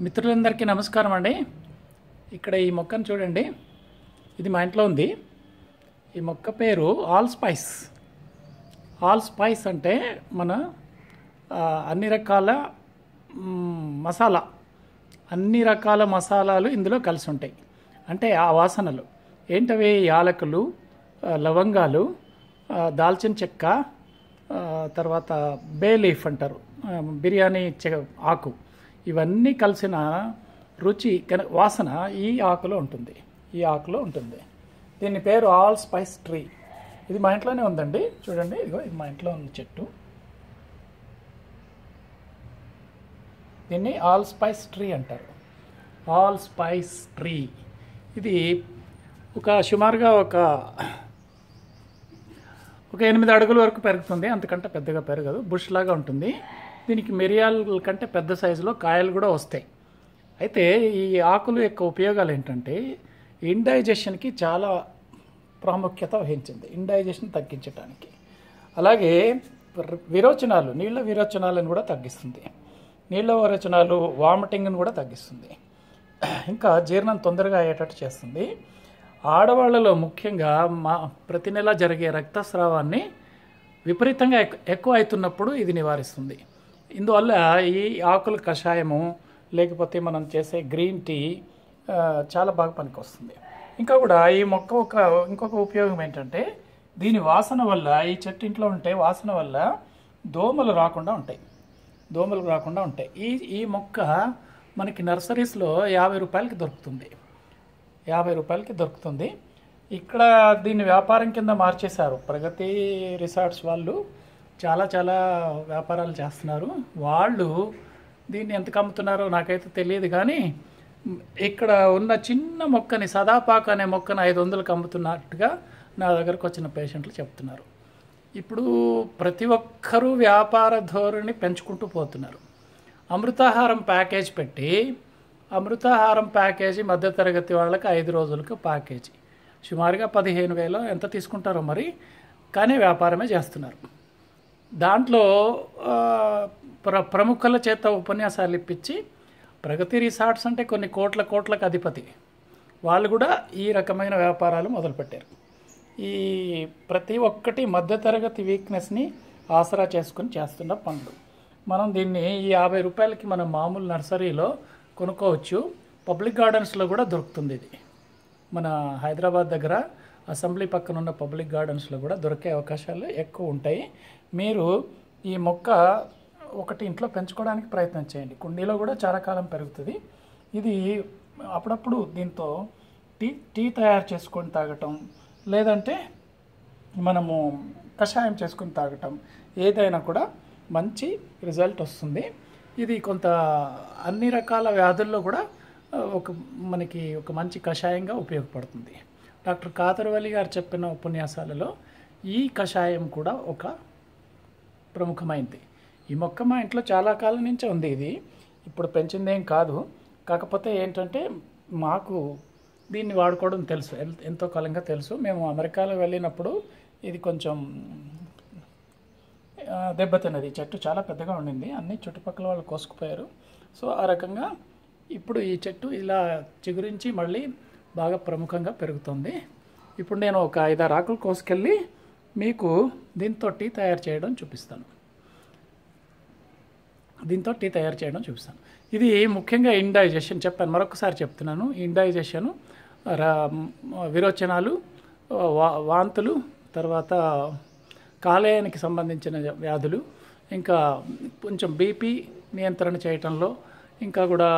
మిత్రులందరికీ నమస్కారం అండి. ఇక్కడ ఈ మొక్కను చూడండి. ఇది మా ఇంట్లో ఉంది. ఈ మొక్క పేరు ఆల్ స్పైస్ ఆల్ స్పైస్ అంటే మన అన్ని రకాల మసాలా. అన్ని రకాల మసాలాలు ఇందులో కలిసి ఉంటాయి అంటే ఆ వాసనలు. ఏంటవి? యాలకులు లవంగాలు దాల్చిన చెక్క తర్వాత బే లీఫ్ అంటారు. బిర్యానీ చె- ఆకు. ఇవన్నీ కలిసిన రుచి వాసన ఈ ఆకులో ఉంటుంది. ఈ ఆకులో ఉంటుంది. దీని పేరు ఆల్ స్పైస్ ట్రీ. ఇది మా ఇంట్లోనే ఉందండి. చూడండి ఇదిగో ఇది మా ఇంట్లో ఉంది చెట్టు. దీన్ని ఆల్ స్పైస్ ట్రీ అంటారు. Allspice tree. ఇది ఒక సుమారుగా ఒక ఒక ఎనిమిది అడుగుల వరకు పెరుగుతుంది. అంతకంటే పెద్దగా పెరగదు. బుష్ లాగా ఉంటుంది. దీనికి మిరియాల కంటే పెద్ద సైజులో కాయలు కూడా వస్తాయి. అయితే ఈ ఆకులు యొక్క ఉపయోగాలు ఏంటంటే ఇండైజెషన్కి చాలా ప్రాముఖ్యత వహించింది. ఇండైజెషన్ తగ్గించడానికి అలాగే విరోచనాలు నీళ్ళ విరోచనాలను కూడా తగ్గిస్తుంది. నీళ్ళ విరోచనాలు వామిటింగ్ను కూడా తగ్గిస్తుంది. ఇంకా జీర్ణం తొందరగా అయ్యేటట్టు చేస్తుంది. ఆడవాళ్ళలో ముఖ్యంగా మా ప్రతి నెల జరిగే రక్తస్రావాన్ని విపరీతంగా ఎక్- ఎక్కువ అవుతున్నప్పుడు ఇది నివారిస్తుంది. ఇందువల్ల ఈ ఆకుల కషాయము లేకపోతే మనం చేసే గ్రీన్ టీ చాలా బాగా పనికొస్తుంది. ఇంకా కూడా ఈ మొక్క ఒక ఇంకొక ఉపయోగం ఏంటంటే దీని వాసన వల్ల ఈ చెట్టు ఇంట్లో ఉంటే వాసన వల్ల దోమలు రాకుండా ఉంటాయి. దోమలు రాకుండా ఉంటాయి. ఈ ఈ మొక్క మనకి నర్సరీస్లో యాభై రూపాయలకి దొరుకుతుంది. యాభై రూపాయలకి దొరుకుతుంది. ఇక్కడ దీన్ని వ్యాపారం కింద మార్చేశారు. ప్రగతి రిసార్ట్స్ వాళ్ళు చాలా చాలా వ్యాపారాలు చేస్తున్నారు. వాళ్ళు దీన్ని ఎంతకు అమ్ముతున్నారో నాకైతే తెలియదు కానీ ఇక్కడ ఉన్న చిన్న మొక్కని సదాపాకు అనే మొక్కను ఐదు వందలకు అమ్ముతున్నట్టుగా నా దగ్గరకు వచ్చిన పేషెంట్లు చెప్తున్నారు. ఇప్పుడు ప్రతి ఒక్కరూ వ్యాపార ధోరణి పెంచుకుంటూ పోతున్నారు. అమృతాహారం ప్యాకేజ్ పెట్టి అమృతాహారం ప్యాకేజీ మధ్యతరగతి వాళ్ళకి ఐదు రోజులకు ప్యాకేజీ. సుమారుగా పదిహేను వేలు ఎంత తీసుకుంటారో మరి కానీ వ్యాపారమే చేస్తున్నారు. దాంట్లో ప్ర ప్రముఖుల చేత ఉపన్యాసాలు ఇప్పించి ప్రగతి రిసార్ట్స్ అంటే కొన్ని కోట్ల కోట్లకు అధిపతి. వాళ్ళు కూడా ఈ రకమైన వ్యాపారాలు మొదలుపెట్టారు. ఈ ప్రతి ఒక్కటి మధ్యతరగతి వీక్నెస్ని ఆసరా చేసుకుని చేస్తున్న పనులు. మనం దీన్ని ఈ యాభై రూపాయలకి మనం మామూలు నర్సరీలో కొనుక్కోవచ్చు. పబ్లిక్ గార్డెన్స్లో కూడా దొరుకుతుంది ఇది. మన హైదరాబాద్ దగ్గర అసెంబ్లీ పక్కన ఉన్న పబ్లిక్ గార్డెన్స్లో కూడా దొరికే అవకాశాలు ఎక్కువ ఉంటాయి. మీరు ఈ మొక్క ఒకటి ఇంట్లో పెంచుకోవడానికి ప్రయత్నం చేయండి. కుండీలో కూడా చాలా కాలం పెరుగుతుంది. ఇది అప్పుడప్పుడు దీంతో టీ టీ తయారు చేసుకొని తాగటం లేదంటే మనము కషాయం చేసుకొని తాగటం ఏదైనా కూడా మంచి రిజల్ట్ వస్తుంది. ఇది కొంత అన్ని రకాల వ్యాధుల్లో కూడా ఒక మనకి ఒక మంచి కషాయంగా ఉపయోగపడుతుంది. డాక్టర్ కాతరవల్లి గారు చెప్పిన ఉపన్యాసాలలో ఈ కషాయం కూడా ఒక ప్రముఖమైంది. ఈ మొక్క మా ఇంట్లో చాలా కాలం నుంచే ఉంది ఇది. ఇప్పుడు పెంచిందేం కాదు. కాకపోతే ఏంటంటే మాకు దీన్ని వాడుకోవడం తెలుసు. ఎన్- ఎంతో కాలంగా తెలుసు. మేము అమెరికాలో వెళ్ళినప్పుడు ఇది కొంచెం దెబ్బతిన్నది చెట్టు చాలా పెద్దగా ఉండింది. అన్ని చుట్టుపక్కల వాళ్ళు కోసుకుపోయారు. సో ఆ రకంగా ఇప్పుడు ఈ చెట్టు ఇలా చిగురించి మళ్ళీ బాగా ప్రముఖంగా పెరుగుతుంది. ఇప్పుడు నేను ఒక ఐదారు ఆకులు కోసుకెళ్ళి మీకు దీంతో టీ తయారు చేయడం చూపిస్తాను. దీంతో టీ తయారు చేయడం చూపిస్తాను. ఇది ముఖ్యంగా ఇండైజెషన్ చెప్పాను. మరొకసారి చెప్తున్నాను. ఇండైజెషను విరోచనాలు వా వాంతులు తర్వాత కాలేయానికి సంబంధించిన వ్యాధులు ఇంకా కొంచెం బీపీ నియంత్రణ చేయటంలో ఇంకా కూడా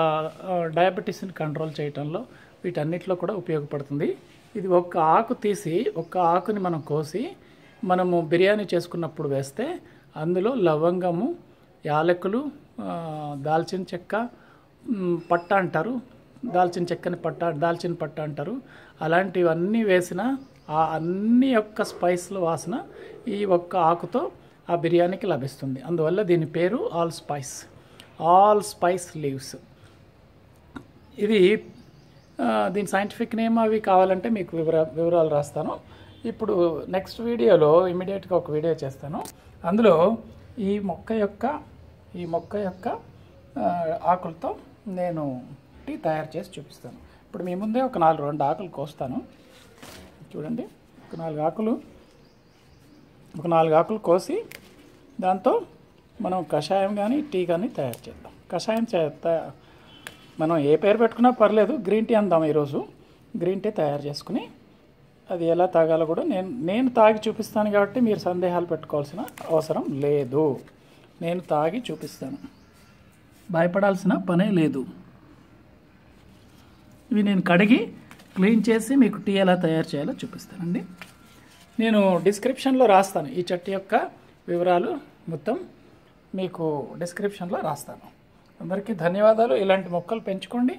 డయాబెటీస్ని కంట్రోల్ చేయటంలో వీటన్నిటిలో కూడా ఉపయోగపడుతుంది. ఇది ఒక్క ఆకు తీసి ఒక్క ఆకుని మనం కోసి మనము బిర్యానీ చేసుకున్నప్పుడు వేస్తే అందులో లవంగము యాలకులు దాల్చిన చెక్క పట్ట అంటారు. దాల్చిన చెక్కని పట్ట దాల్చిన పట్ట అంటారు. అలాంటివన్నీ వేసిన ఆ అన్ని యొక్క స్పైస్ల వాసన ఈ ఒక్క ఆకుతో ఆ బిర్యానీకి లభిస్తుంది. అందువల్ల దీని పేరు ఆల్ స్పైస్. Allspice leaves. ఇది దీని సైంటిఫిక్ నేమ్ అవి కావాలంటే మీకు వివరా వివరాలు రాస్తాను. ఇప్పుడు నెక్స్ట్ వీడియోలో ఇమీడియట్గా ఒక వీడియో చేస్తాను. అందులో ఈ మొక్క యొక్క ఈ మొక్క యొక్క ఆకులతో నేను టీ తయారు చేసి చూపిస్తాను. ఇప్పుడు మీ ముందే ఒక నాలుగు రెండు ఆకులు కోస్తాను. చూడండి ఒక నాలుగు ఆకులు ఒక నాలుగు ఆకులు కోసి దాంతో మనం కషాయం కానీ టీ కానీ తయారు చేద్దాం. కషాయం చే త- మనం ఏ పేరు పెట్టుకున్నా పర్లేదు గ్రీన్ టీ అందాం ఈరోజు. గ్రీన్ టీ తయారు చేసుకుని అది ఎలా తాగాలో కూడా నేను నేను తాగి చూపిస్తాను కాబట్టి మీరు సందేహాలు పెట్టుకోవాల్సిన అవసరం లేదు. నేను తాగి చూపిస్తాను. భయపడాల్సిన పనే లేదు. ఇవి నేను కడిగి క్లీన్ చేసి మీకు టీ ఎలా తయారు చేయాలో చూపిస్తానండి. నేను డిస్క్రిప్షన్లో రాస్తాను. ఈ చెట్టు యొక్క వివరాలు మొత్తం మీకు డిస్క్రిప్షన్లో రాస్తాను. అందరికీ ధన్యవాదాలు. ఇలాంటి మొక్కలు పెంచుకోండి.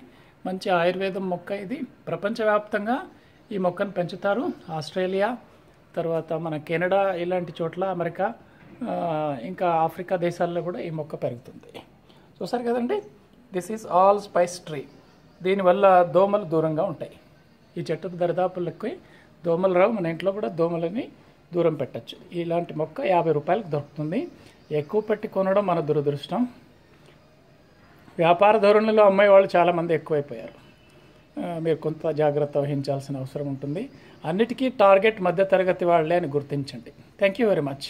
మంచి ఆయుర్వేదం మొక్క ఇది. ప్రపంచవ్యాప్తంగా ఈ మొక్కను పెంచుతారు. ఆస్ట్రేలియా తర్వాత మన కెనడా ఇలాంటి చోట్ల అమెరికా ఇంకా ఆఫ్రికా దేశాల్లో కూడా ఈ మొక్క పెరుగుతుంది. చూసారు కదండి? This is allspice tree దీనివల్ల దోమలు దూరంగా ఉంటాయి. ఈ చెట్టు దరిదాపులు దోమలు రావు. మన ఇంట్లో కూడా దోమలని దూరం పెట్టచ్చు. ఇలాంటి మొక్క యాభై రూపాయలకు దొరుకుతుంది. ఎక్కువ పెట్టి కొనడం మన దురదృష్టం. వ్యాపార ధోరణిలో అమ్మాయి వాళ్ళు చాలామంది ఎక్కువైపోయారు. మీరు కొంత జాగ్రత్త వహించాల్సిన అవసరం ఉంటుంది. అన్నిటికీ టార్గెట్ మధ్యతరగతి వాళ్ళే అని గుర్తించండి. Thank you very much